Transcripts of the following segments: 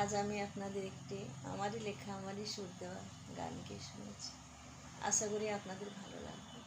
আজ আমি আপনাদের একটি আমারই লেখা, আমারই সুর দেওয়া গানকে শুনেছি। আশা করি আপনাদের ভালো লাগবে।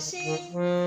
心。